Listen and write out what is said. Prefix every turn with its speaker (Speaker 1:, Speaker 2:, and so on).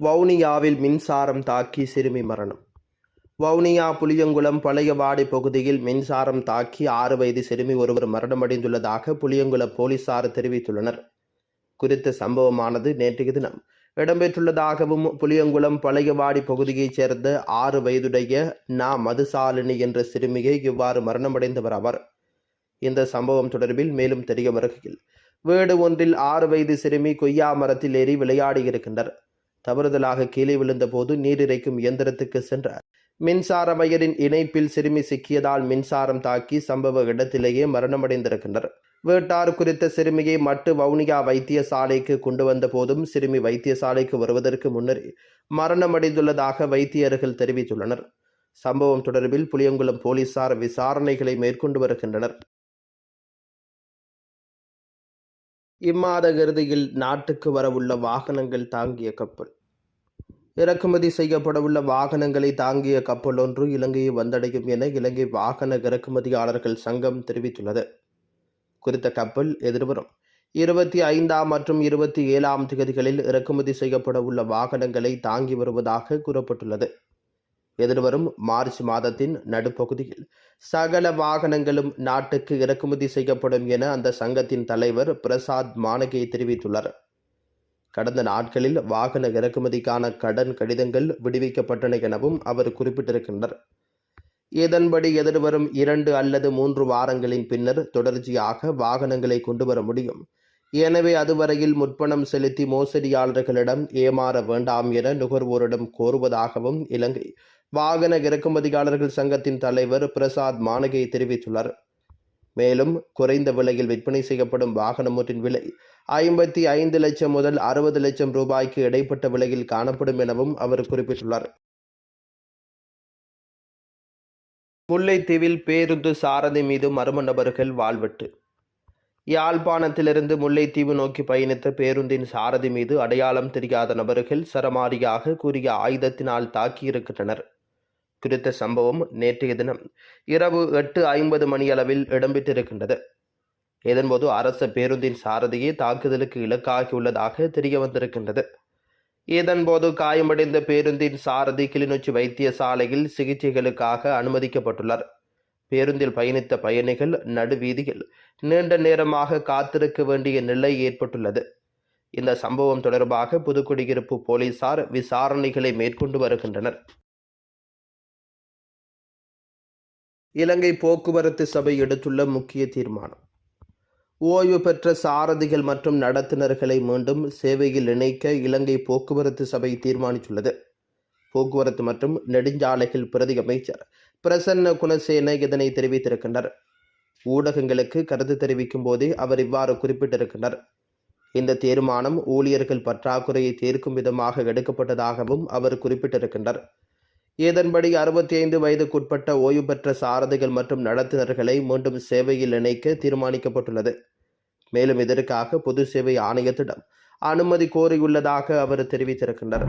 Speaker 1: வவுனியாவில் மின்சாரம் தாக்கி சிறுமி மரணம். வவுனியா புளியங்குளம் பழைய வாடி பகுதியில் மின்சாரம் தாக்கி ஆறு வயது சிறுமி ஒருவர் மரணமடைந்துள்ளதாக புளியங்குளம் போலீசார் தெரிவித்துள்ளனர். குறித்த சம்பவமானது நேற்றைய தினம் இடம்பெற்றுள்ளதாகவும் புளியங்குளம் பழையவாடி பகுதியைச் சேர்ந்த ஆறு வயதுடைய நா. மதுசாலினி என்ற சிறுமியை இவ்வாறு மரணமடைந்தவர் அவர். இந்த சம்பவம் தொடர்பில் மேலும் தெரிய வருகையில் வீடு ஒன்றில் ஆறு வயது சிறுமி கொய்யா மரத்தில் ஏறி விளையாடியிருக்கின்றனர். தவறுதலாக கீழே விழுந்தபோது நீரிறைக்கும் இயந்திரத்துக்கு சென்ற மின்சார வயரின் இணைப்பில் சிறுமி சிக்கியதால் மின்சாரம் தாக்கி சம்பவ இடத்திலேயே மரணமடைந்திருக்கின்றனர். வீட்டார் குறித்த சிறுமியை மட்டு வவுனியா வைத்தியசாலைக்கு கொண்டு வந்த போதும் சிறுமி வைத்தியசாலைக்கு வருவதற்கு முன்னரே மரணமடைந்துள்ளதாக வைத்தியர்கள் தெரிவித்துள்ளனர். சம்பவம் தொடர்பில் புளியங்குளம் போலீசார் விசாரணைகளை மேற்கொண்டு வருகின்றனர். இம்மாத இறுதியில் நாட்டுக்கு வரவுள்ள வாகனங்கள் தாங்கிய கப்பல். இறக்குமதி செய்யப்படவுள்ள வாகனங்களை தாங்கிய கப்பல் ஒன்று இலங்கையை வந்தடையும் என இலங்கை வாகன இறக்குமதியாளர்கள் சங்கம் தெரிவித்துள்ளது. குறித்த கப்பல் எதிர்வரும். இருபத்தி ஐந்தாம் மற்றும் இருபத்தி ஏழாம் தேதிகளில் இறக்குமதி செய்யப்பட உள்ள வாகனங்களை தாங்கி வருவதாக கூறப்பட்டுள்ளது. எதிர்வரும் மார்ச் மாதத்தின் நடுப்பகுதியில் சகல வாகனங்களும் நாட்டுக்கு இறக்குமதி செய்யப்படும் என அந்த சங்கத்தின் தலைவர் பிரசாத் மானகே தெரிவித்துள்ளார். கடந்த நாட்களில் வாகன இறக்குமதிக்கான கடன் கடிதங்கள் விடுவிக்கப்பட்டன எனவும் அவர் குறிப்பிட்டிருக்கின்றார் இதன்படி எதிர்வரும் இரண்டு அல்லது மூன்று வாரங்களின் பின்னர் தொடர்ச்சியாக வாகனங்களை கொண்டு வர முடியும். எனவே அதுவரையில் முற்பணம் செலுத்தி மோசடியாளர்களிடம் ஏமாற வேண்டாம் என நுகர்வோரிடம் கோருவதாகவும் இலங்கை வாகன இறக்குமதியாளர்கள் சங்கத்தின் தலைவர் பிரசாத் மானகே தெரிவித்துள்ளார். மேலும் குறைந்த விலையில் விற்பனை செய்யப்படும் வாகனம் ஒன்றின் விலை ஐம்பத்தி ஐந்து லட்சம் முதல் அறுபது லட்சம் ரூபாய்க்கு இடைப்பட்ட விலையில் காணப்படும் எனவும் அவர் குறிப்பிட்டுள்ளார். முல்லைத்தீவில் பேருந்து சாரதி மீது மர்ம நபர்கள் வாழ்வெட்டு யாழ்ப்பாணத்திலிருந்து முல்லைத்தீவு நோக்கி பயணித்த பேருந்தின் சாரதி மீது அடையாளம் தெரியாத நபர்கள் சரமாரியாக கூறிய ஆயுதத்தினால் தாக்கியிருக்கின்றனர். குறித்த சம்பவம் நேற்றைய தினம் இரவு எட்டு ஐம்பது மணியளவில் இடம்பெற்றிருக்கின்றது. இதன்போது அரச பேருந்தின் சாரதியே தாக்குதலுக்கு இலக்காகியுள்ளதாக தெரிய வந்திருக்கின்றது இதன்போது காயமடைந்த பேருந்தின் சாரதி கிளிநொச்சி வைத்தியசாலையில் சிகிச்சைகளுக்காக அனுமதிக்கப்பட்டுள்ளார். பேருந்தில் பயணித்த பயணிகள் நடுவீதியில் நீண்ட நேரமாக காத்திருக்க வேண்டிய நிலை ஏற்பட்டுள்ளது. இந்த சம்பவம் தொடர்பாக புதுக்குடியிருப்பு போலீசார் விசாரணைகளை மேற்கொண்டு வருகின்றனர். இலங்கை போக்குவரத்து சபை எடுத்துள்ள முக்கிய தீர்மானம். ஓய்வு பெற்ற சாரதிகள் மற்றும் நடத்துனர்களை மீண்டும் சேவையில் இணைக்க இலங்கை போக்குவரத்து சபை தீர்மானித்துள்ளது. போக்குவரத்து மற்றும் நெடுஞ்சாலைகள் பிரதி அமைச்சர் பிரசன்ன குணசேன இதனை தெரிவித்திருக்கின்றார் ஊடகங்களுக்கு கருத்து தெரிவிக்கும் போதே அவர் இவ்வாறு குறிப்பிட்டிருக்கின்றார் இந்த தீர்மானம் ஊழியர்கள் பற்றாக்குறையை தீர்க்கும் விதமாக எடுக்கப்பட்டதாகவும் அவர் குறிப்பிட்டிருக்கின்றார் இதன்படி அறுபத்தி ஐந்து வயதுக்குட்பட்ட ஓய்வு பெற்ற சாரதிகள் மற்றும் நடத்துனர்களை மீண்டும் சேவையில் இணைக்க தீர்மானிக்கப்பட்டுள்ளது. மேலும் இதற்காக பொது சேவை ஆணையத்திடம் அனுமதி கோரியுள்ளதாக அவர் தெரிவித்திருக்கின்றார்